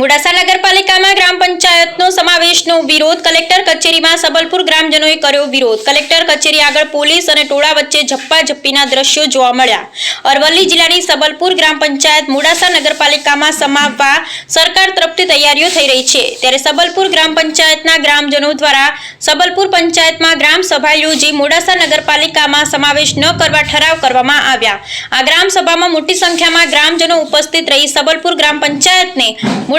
મોડાસા નગરપાલિકામાં ગ્રામ પંચાયતનો સમાવેશનો વિરોધ કલેક્ટર કચેરીમાં સબલપુર ગ્રામજનોએ કર્યો વિરોધ. કલેક્ટર કચેરી આગળ પોલીસ અને ટોળા વચ્ચે ઝપ્પાઝપ્પીના દ્રશ્યો જોવા મળ્યા. અરવલ્લી જિલ્લાની સબલપુર ગ્રામ પંચાયત મોડાસા નગરપાલિકામાં સમાવવા સરકાર તરફથી તૈયારીઓ થઈ રહી છે. ત્યારે સબલપુર ગ્રામ પંચાયતના ગ્રામજનો દ્વારા સબલપુર પંચાયતમાં ગ્રામ સભા યોજી મોડાસા નગરપાલિકામાં સમાવેશ ન કરવા ઠરાવ કરવામાં આવ્યા. આ ગ્રામ સભામાં મોટી સંખ્યામાં ગ્રામજનો ઉપસ્થિત રહી સબલપુર ગ્રામ પંચાયતને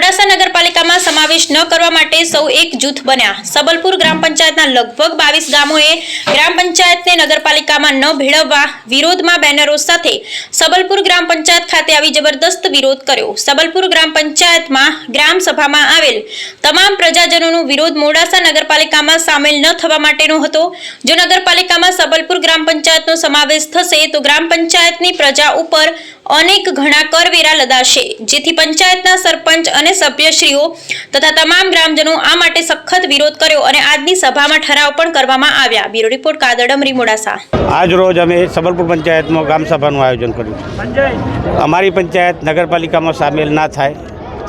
મોડાસા નગરપાલિકામાં સમાવેશ ન કરવા માટે સૌ એક જૂથ બન્યા. સબલપુર ગ્રામ પંચાયતના લગભગ બાવીસ ગામોએ ગ્રામ પંચાયતને નગરપાલિકામાં ન ભેળવવા વિરોધમાં બેનરો સાથે સબલપુર ગ્રામ પંચાયત ખાતે આવી જબરદસ્ત વિરોધ કર્યો. સબલપુર ગ્રામ પંચાયતમાં ગ્રામ સભામાં આવેલ તમામ પ્રજાજનોનો વિરોધ મોડાસા નગરપાલિકામાં સામેલ ન થવા માટેનો હતો. જો નગરપાલિકામાં સબલપુર ગ્રામ પંચાયતનો સમાવેશ થશે, તો ગ્રામ પંચાયતની પ્રજા ઉપર અનેક ઘણા કરવેરા લદાશે. જેથી પંચાયતના સરપંચ અને સભ્યશ્રીઓ તથા તમામ ગ્રામજનો આ માટે સખત વિરોધ કર્યો અને આજની સભામાં ઠરાવ પણ કરવામાં આવ્યા. બ્યુરો રિપોર્ટ કાદડમરી મોડાસા આજ રોજ અમે સબલપુર પંચાયતમાં ગ્રામ સભાનું આયોજન કર્યું અમારી પંચાયત નગરપાલિકામાં સામેલ ના થાય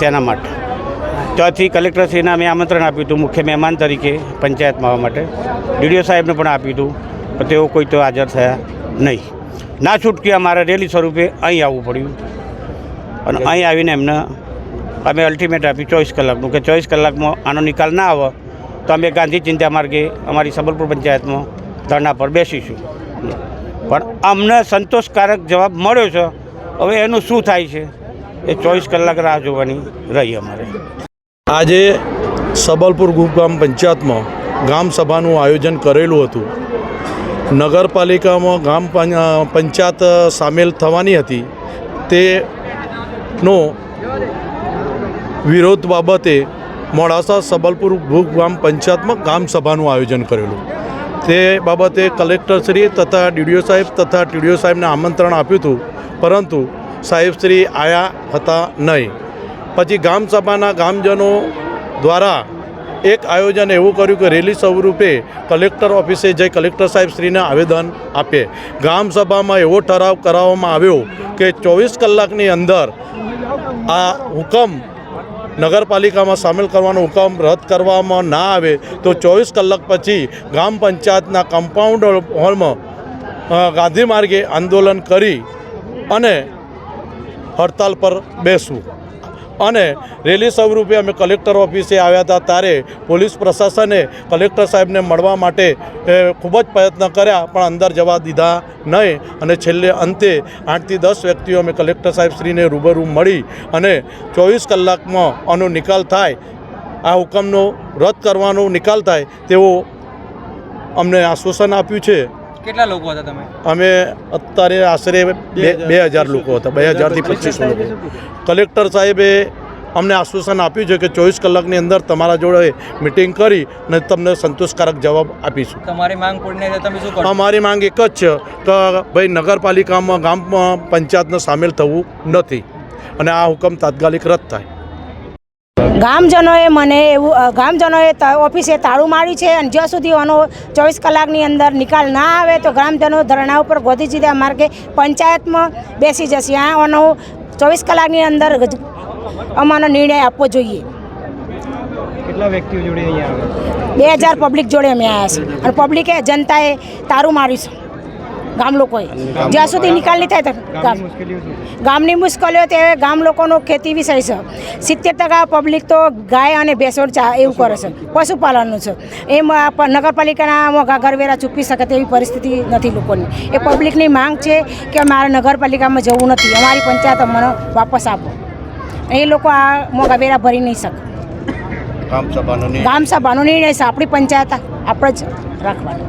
તેના માટે. ત્યાંથી કલેક્ટરશ્રીને અમે આમંત્રણ આપ્યું હતું, મુખ્ય મહેમાન તરીકે પંચાયતમાં આવવા માટે. ડીડીઓ સાહેબને પણ આપ્યું હતું, પણ તેઓ કોઈ તો હાજર થયા નહીં. ના છૂટકી અમારે રેલી સ્વરૂપે અહીં આવવું પડ્યું. અને અહીં આવીને એમને અમે અલ્ટિમેટ આપ્યું ચોવીસ કલાકનું કે ચોવીસ કલાકમાં આનો નિકાલ ના આવે, તો અમે ગાંધી ચિંતા માર્ગે અમારી સબલપુર પંચાયતમાં ધરણા પર બેસીશું. પણ અમને સંતોષકારક જવાબ મળ્યો છે. હવે એનું શું થાય છે? એ ચોવીસ કલાક રાહ જોવાની રહી અમારે. આજે સબલપુર ગ્રામ પંચાયતમાં ગામ સભાનું આયોજન કરેલું હતું. નગરપાલિકામાં ગ્રામ પં- પંચાયત સામેલ થવાની હતી. તેનો વિરોધ બાબતે મોડાસા સબલપુર ગ્રામ પંચાયતમાં ગામસભાનું આયોજન કરેલું. તે બાબતે કલેક્ટરશ્રી તથા ડીડીઓ સાહેબ તથા ટીડીઓ સાહેબને આમંત્રણ આપ્યું હતું, પરંતુ સાહેબશ્રી આવ્યા હતા નહીં. પછી ગ્રામ સભાના ગામજનો દ્વારા એક આયોજન એવું કર્યું કે રેલી સ્વરૂપે કલેક્ટર ઓફિસે જઈ કલેક્ટર સાહેબ શ્રીને આવેદન આપે. સભામાં એવો ઠરાવ કરાવવામાં આવ્યો કે ચોવીસ કલાકની અંદર આ હુકમ નગરપાલિકામાં સામેલ કરવાનો હુકમ રદ કરવામાં ના આવે તો ચોવીસ કલાક પછી ગ્રામ પંચાયતના કમ્પાઉન્ડ હોલમાં ગાંધી માર્ગે આંદોલન કરી અને હડતાલ પર બેસવું. અને રેલી સ્વરૂપે અમે કલેક્ટર ઓફિસે આવ્યા હતા ત્યારે પોલીસ પ્રશાસને કલેક્ટર સાહેબને મળવા માટે ખૂબ જ પ્રયત્ન કર્યા, પણ અંદર જવા દીધા નહીં. અને છેલ્લે અંતે આઠથી દસ વ્યક્તિઓ અમે કલેક્ટર સાહેબશ્રીને રૂબરૂ મળી અને ચોવીસ કલાકમાં આનો નિકાલ થાય, આ હુકમનો રદ કરવાનો નિકાલ થાય તેવો અમને આશ્વાસન આપ્યું છે. કેટલા લોકો હતા તમે? અમે અત્યારે આશરે બે બે હજાર લોકો હતા. બે હજારથી પચીસો લોકો. કલેક્ટર સાહેબે અમને આશ્વાસન આપ્યું છે કે ચોવીસ કલાકની અંદર તમારા જોડે મિટિંગ કરી અને તમને સંતોષકારક જવાબ આપીશું. તમારી માંગ પૂર્ણ તમે શું અમારી માંગ એક જ છે કે ભાઈ નગરપાલિકામાં ગામમાં પંચાયતને સામેલ થવું નથી. અને આ હુકમ તાત્કાલિક રદ થાય. ગામજનોએ મને એવું ગામજનોએ ઓફિસે તાળું માર્યું છે અને જ્યાં સુધી આનો ચોવીસ કલાકની અંદર નિકાલ ના આવે તો ગ્રામજનો ધરણા ઉપર ગોધીજીદા માર્ગે પંચાયતમાં બેસી જશે. આ આનો ચોવીસ કલાકની અંદર અમારો નિર્ણય આપવો જોઈએ. કેટલા વ્યક્તિઓ જોડે અહીંયા બે હજાર પબ્લિક જોડે અમે આવ્યા છીએ અને પબ્લિકે જનતાએ તારું માર્યું છે. ગામ લોકોએ. જ્યાં સુધી નિકાલ નહીં થાય ગામ. ગામની મુશ્કેલીઓ તે ગામ લોકોનો ખેતી વિષય છે. સિત્તેર ટકા પબ્લિક તો ગાય અને ભેંસોડ ચા એવું કરે છે. પશુપાલનનું છે. એમ નગરપાલિકાના ઘરવેરા ચૂકવી શકે તેવી પરિસ્થિતિ નથી લોકોની. એ પબ્લિકની માંગ છે કે મારે નગરપાલિકામાં જવું નથી. અમારી પંચાયત મને વાપસ આપો. એ લોકો આ મોંઘા વેરા ભરી નહીં શકે. ગામ સભાનો નિર્ણય. છે. આપણી પંચાયત આપણે જ રાખવાનો.